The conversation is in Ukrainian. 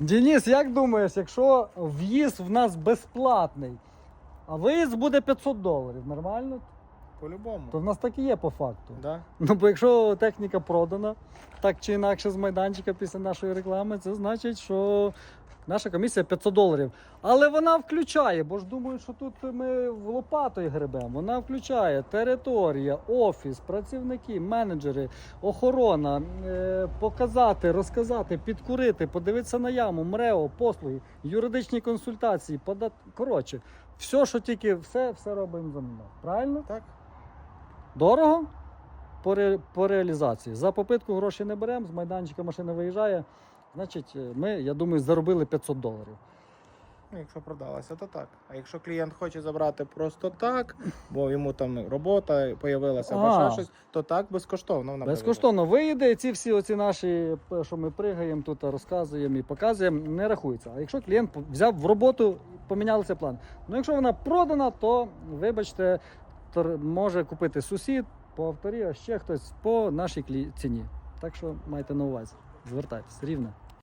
Денис, як думаєш, якщо в'їзд в нас безплатний, а виїзд буде 500 доларів, нормально? По-любому. То в нас так і є по факту. Да? Ну, бо якщо техніка продана, так чи інакше з майданчика після нашої реклами, це значить, що наша комісія 500 доларів. Але вона включає, бо ж думають, що тут ми в лопатою гребемо. Вона включає територія, офіс, працівники, менеджери, охорона, е, показати, розказати, підкурити, подивитися на яму, МРЕО, послуги, юридичні консультації, подат... коротше, все, що тільки все, все робимо за мною. Правильно? Так? Дорого по, ре, по реалізації. За попитку гроші не беремо, з майданчика машина виїжджає. Значить, е, ми, я думаю, заробили 500 доларів. Ну, якщо продалася, то так. А якщо клієнт хоче забрати просто так, бо йому там робота появилася або ще щось, то так безкоштовно вона Безкоштовно виїде, і ці всі оці наші, що ми пригаємо тут, розказуємо і показуємо, не рахується. А якщо клієнт взяв в роботу, помінялися план. Ну, якщо вона продана, то вибачте, може купити сусід по авторі, а ще хтось по нашій ціні. Так що майте на увазі. Звертайтесь рівно.